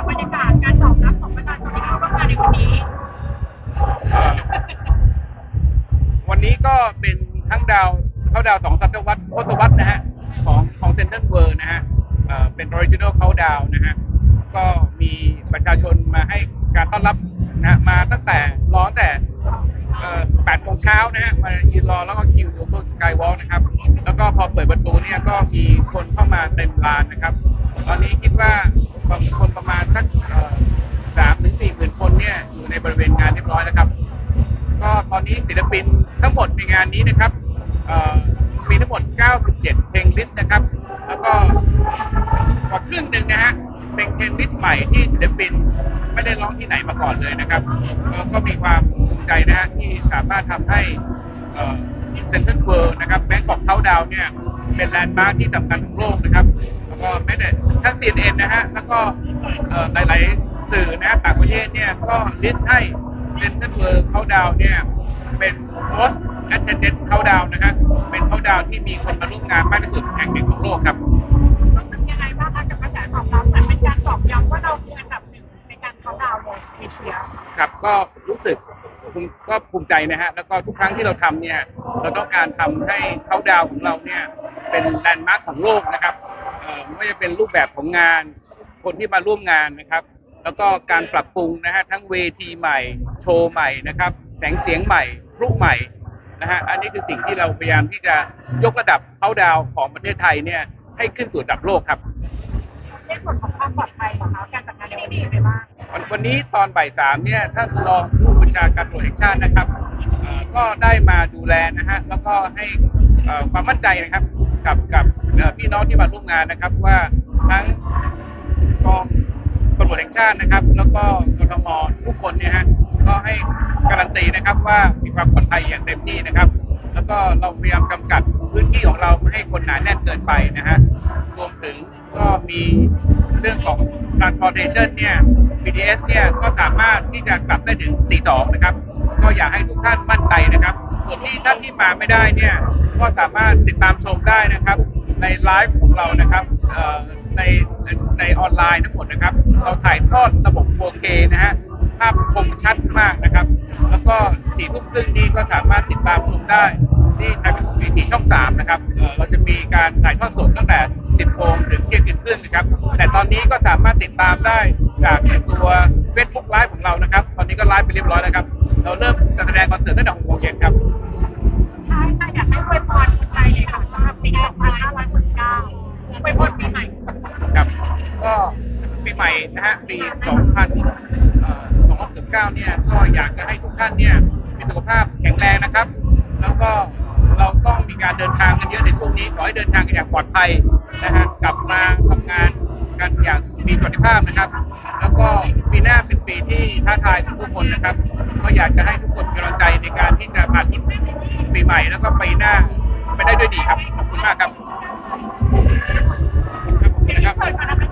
กับบรรยากาศการตอบรับของประชาชนที่เข้าร่วมงานในวันนี้ วันนี้ก็เป็นทั้งดาวเขาดาวสองศตวรรษทศวรรษนะฮะของของเซนเตอร์เวิร์นะฮะเป็นออริจินอลเขาดาวนะฮะก็มีประชาชนมาให้การต้อนรับนะมาตั้งแต่รอตั้งแต่เอ่อ8โมงเช้านะฮะมายืนรอแล้วก็คิวอยู่บนสกายวอล์กนะครับ แล้วก็พอเปิดประตูเนี่ยก็มีคนเข้ามาเต็มลานนะครับ ตอนนี้คิดว่า คนประมาณสักสามถึงสี่หมื่นคนเนี่ยอยู่ในบริเวณงานเรียบร้อยแล้วครับ ก็ตอนนี้ศิลปินทั้งหมดในงานนี้นะครับมีทั้งหมด 97 เพลงลิสต์นะครับ แล้วก็กว่าครึ่งหนึ่งนะฮะเป็นเพลงลิสต์ใหม่ที่ศิลปินไม่ได้ร้องที่ไหนมาก่อนเลยนะครับ ก็มีความภูมิใจนะฮะที่สามารถทำให้เซ็นทรัลเวิลด์นะครับแบงกอกเขาดาวเนี่ยเป็นแลนด์มาร์คที่สำคัญของโลกนะครับ ก็แม้แต่ทั้ง CNN นะฮะ แล้วก็เอ่อหลายๆสื่อนะฮะต่างประเทศเนี่ย ก็ลิสต์ให้เซนเตอร์เวิร์เขาดาวเนี่ย เป็น most attended เขาดาวนะฮะ เป็นเขาดาวที่มีคนมาร่วมงานมากที่สุดแห่งหนึ่งของโลกครับรู้สึกยังไงบ้างคะกับกระแสตอบรับเหมือนเป็นการตอกย้ำว่าเราคืออันดับหนึ่งในการเข้าดาวน์ในเอเชียครับก็รู้สึกภูมิก็ภูมิใจนะฮะ แล้วก็ทุกครั้งที่เราทำเนี่ย เราต้องการทำให้เขาดาวของเราเนี่ย เป็นแลนด์มาร์คของโลกนะครับเอ่อ ไม่ว่าจะเป็นรูปแบบของงาน คนที่มาร่วมงานนะครับ แล้วก็การปรับปรุงนะฮะทั้งเวทีใหม่ โชว์ใหม่นะครับ แสงเสียงใหม่รูปใหม่นะฮะอันนี้คือสิ่งที่เราพยายามที่จะยกระดับเขาดาวของประเทศไทยเนี่ยให้ขึ้นสู่ระดับโลกครับในส่วนของความปลอดภัยของเขาการจัดงานในวันนี้เป็นยังไงบ้างวันวันนี้ตอนบ่ายสามเนี่ยท่านรองผู้บัญชาการตำรวจแห่งชาตินะครับเอ่อก็ได้มาดูแลนะฮะแล้วก็ให้เอ่อความมั่นใจนะครับ กับกับพี่น้องที่มาร่วมงานนะครับว่าทั้งกองตำรวจแห่งชาตินะครับ แล้วก็กทมทุกคนเนี่ยฮะก็ให้การันตีนะครับว่ามีความปลอดภัยอย่างเต็มที่นะครับ แล้วก็เราพยายามกำกัดพื้นที่ของเราไม่ให้คนหนาแน่นเกินไปนะฮะรวมถึงก็มีเรื่องของ transportation เนี่ย BTS เนี่ยก็สามารถที่จะกลับได้ถึงตีสองนะครับ ก็อยากให้ทุกท่านมั่นใจนะครับ ส่วนที่ท่านที่มาไม่ได้เนี่ยก็สามารถติดตามชมได้นะครับ ในไลฟ์ของเรานะครับในในออนไลน์ทั้งหมดนะครับ เราถ่ายทอดระบบ 4K นะฮะภาพคมชัดมากนะครับ แล้วก็สี่ทุ่มครึ่งนี้ก็สามารถติดตามชมได้ที่ไทยพีวีสีช่อง 3 นะครับเราจะมีการถ่ายทอดสดตั้งแต่ 10โมงถึงเที่ยงคืนครึ่งนะครับ แต่ตอนนี้ก็สามารถติดตามได้จากตัว Facebook Live ของเรานะครับ ตอนนี้ก็ไลฟ์ไปเรียบร้อยแล้วครับ เราเริ่มแสดงคอนเสิร์ตตั้งแต่6โมงเย็นครับ ใหม่นะฮะปี 2019 เนี่ยก็อยากจะให้ทุกท่านเนี่ยมีสุขภาพแข็งแรงนะครับ แล้วก็เราต้องมีการเดินทางกันเยอะในช่วงนี้ขอให้เดินทางกันอย่างปลอดภัยนะฮะกลับมาทำงานกันอย่างมีสวัสดิภาพนะครับ แล้วก็ปีหน้าเป็นปีที่ท้าทายของทุกคนนะครับ ก็อยากจะให้ทุกคนมีกำลังใจในการที่จะผ่านปีใหม่ แล้วก็ปีหน้าไปได้ด้วยดีครับขอบคุณมากครับครับที่เคยมาแล้วไม่ใช่เกิดเรา